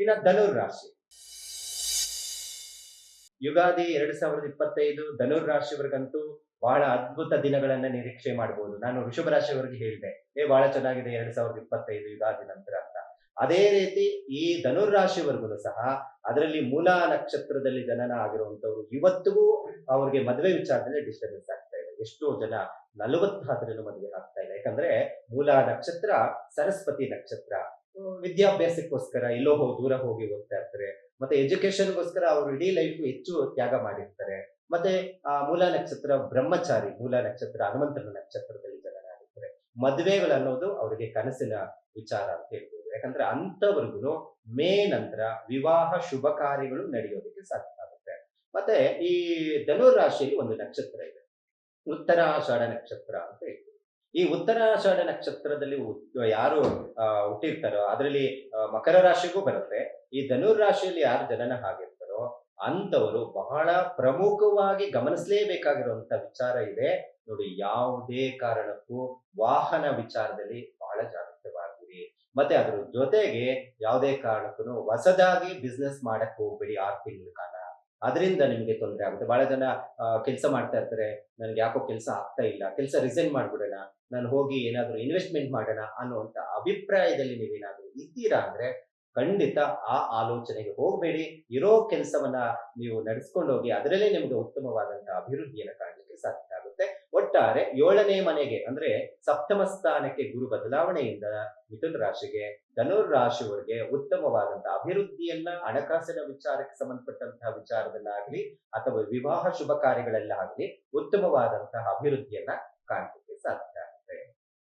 ಇನ್ನ ಧನುರ್ ರಾಶಿ. ಯುಗಾದಿ ಎರಡ್ ಸಾವಿರದ ಇಪ್ಪತ್ತೈದು ಧನುರ್ ರಾಶಿಯವರಿಗಂತೂ ಬಹಳ ಅದ್ಭುತ ದಿನಗಳನ್ನ ನಿರೀಕ್ಷೆ ಮಾಡಬಹುದು ನಾನು ವೃಷಭ ರಾಶಿಯವರಿಗೆ ಹೇಳಿದೆ, ಏ ಬಹಳ ಚೆನ್ನಾಗಿದೆ ಎರಡ್ ಸಾವಿರದ ಇಪ್ಪತ್ತೈದು ಯುಗಾದಿ ನಂತರ ಅಂತ. ಅದೇ ರೀತಿ ಈ ಧನುರ್ ರಾಶಿವರೆಗೂ ಸಹ ಅದರಲ್ಲಿ ಮೂಲ ನಕ್ಷತ್ರದಲ್ಲಿ ಜನನ ಆಗಿರುವಂತವ್ರು ಇವತ್ತಿಗೂ ಅವ್ರಿಗೆ ಮದುವೆ ವಿಚಾರದಲ್ಲಿ ಡಿಸ್ಟರ್ಬೆನ್ಸ್ ಆಗ್ತಾ ಇದೆ. ಎಷ್ಟೋ ಜನ ನಲವತ್ತಾದ್ರಲ್ಲೂ ಮದುವೆ ಆಗ್ತಾ ಇಲ್ಲ. ಯಾಕಂದ್ರೆ ಮೂಲ ನಕ್ಷತ್ರ ಸರಸ್ವತಿ ನಕ್ಷತ್ರ. ವಿದ್ಯಾಭ್ಯಾಸಕ್ಕೋಸ್ಕರ ಎಲ್ಲೋ ಹೋಗಿ ದೂರ ಹೋಗಿ ಓದ್ತಾ ಇರ್ತಾರೆ ಮತ್ತೆ ಎಜುಕೇಶನ್ಗೋಸ್ಕರ ಅವರು ಇಡೀ ಲೈಫ್ ಹೆಚ್ಚು ತ್ಯಾಗ ಮಾಡಿರ್ತಾರೆ. ಮತ್ತೆ, ಆ, ಮೂಲ ನಕ್ಷತ್ರ ಬ್ರಹ್ಮಚಾರಿ, ಮೂಲ ನಕ್ಷತ್ರ, ಹನುಮಂತನ ನಕ್ಷತ್ರದಲ್ಲಿ ಜನರಾಗಿರ್ತಾರೆ. ಮದುವೆಗಳು ಅನ್ನೋದು ಅವರಿಗೆ ಕನಸಿನ ವಿಚಾರ ಅಂತ ಹೇಳ್ಬೋದು. ಯಾಕಂದ್ರೆ ಅಂತವರೆಗೂ ಮೇ ನಂತರ ವಿವಾಹ ಶುಭ ಕಾರ್ಯಗಳು ನಡೆಯೋದಕ್ಕೆ ಸಾಧ್ಯ ಆಗುತ್ತೆ. ಮತ್ತೆ ಈ ಧನುರಾಶಿಯಲ್ಲಿ ಒಂದು ನಕ್ಷತ್ರ ಇದೆ. ಉತ್ತರಾಷಾಢ ನಕ್ಷತ್ರ ಅಂತ ಹೇಳ್ತೀವಿ ಈ ಉತ್ತರಾಷಾಢ ನಕ್ಷತ್ರದಲ್ಲಿ ಯಾರು ಹುಟ್ಟಿರ್ತಾರೋ, ಅದರಲ್ಲಿ ಮಕರ ರಾಶಿಗೂ ಬರುತ್ತೆ. ಈ ಧನುರ್ ರಾಶಿಯಲ್ಲಿ ಯಾರು ಜನನ ಆಗಿರ್ತಾರೋ ಅಂತವರು ಬಹಳ ಪ್ರಮುಖವಾಗಿ ಗಮನಿಸಲೇಬೇಕಾಗಿರುವಂತ ವಿಚಾರ ಇದೆ. ನೋಡಿ, ಯಾವುದೇ ಕಾರಣಕ್ಕೂ ವಾಹನ ವಿಚಾರದಲ್ಲಿ ಬಹಳ ಜಾಗೃತವಾಗಿರಿ. ಮತ್ತೆ ಅದ್ರ ಜೊತೆಗೆ ಯಾವುದೇ ಕಾರಣಕ್ಕೂ ಹೊಸದಾಗಿ ಬಿಸ್ನೆಸ್ ಮಾಡಕ್ ಹೋಗ್ಬೇಡಿ ಆರು ತಿಂಗಳ ಕಾಲ. ಅದರಿಂದ ನಿಮಗೆ ತೊಂದರೆ ಆಗುತ್ತೆ. ಬಹಳ ಜನ ಕೆಲಸ ಮಾಡ್ತಾ ಇರ್ತಾರೆ. ನನ್ಗೆ ಯಾಕೋ ಕೆಲಸ ಆಗ್ತಾ ಇಲ್ಲ, ಕೆಲಸ ರಿಸೈನ್ ಮಾಡ್ಬಿಡೋಣ, ನಾನು ಹೋಗಿ ಏನಾದ್ರು ಇನ್ವೆಸ್ಟ್ಮೆಂಟ್ ಮಾಡೋಣ ಅನ್ನುವಂತ ಅಭಿಪ್ರಾಯದಲ್ಲಿ ನೀವೇನಾದ್ರು ಇದ್ದೀರಾ ಅಂದ್ರೆ ಖಂಡಿತ ಆ ಆಲೋಚನೆಗೆ ಹೋಗಬೇಡಿ. ಇರೋ ಕೆಲಸವನ್ನ ನೀವು ನಡೆಸ್ಕೊಂಡು ಹೋಗಿ ಅದರಲ್ಲೇ ನಿಮ್ಗೆ ಉತ್ತಮವಾದಂತಹ ಅಭಿವೃದ್ಧಿಯನ್ನು ಕಾಣಲಿಕ್ಕೆ ಸಾಧ್ಯ ಒಟ್ಟಾರೆ ಏಳನೇ ಮನೆಗೆ, ಅಂದ್ರೆ ಸಪ್ತಮ ಸ್ಥಾನಕ್ಕೆ ಗುರು ಬದಲಾವಣೆಯಿಂದ ಮಿಥುನ ರಾಶಿಗೆ, ಧನುರ್ ರಾಶಿಯವರಿಗೆ ಉತ್ತಮವಾದಂತಹ ಅಭಿವೃದ್ಧಿಯನ್ನ, ಹಣಕಾಸಿನ ವಿಚಾರಕ್ಕೆ ಸಂಬಂಧಪಟ್ಟಂತಹ ವಿಚಾರದಲ್ಲಾಗ್ಲಿ, ಅಥವಾ ವಿವಾಹ ಶುಭ ಕಾರ್ಯಗಳಲ್ಲಾಗ್ಲಿ ಉತ್ತಮವಾದಂತಹ ಅಭಿವೃದ್ಧಿಯನ್ನ ಕಾಣಲಿಕ್ಕೆ ಸಾಧ್ಯ.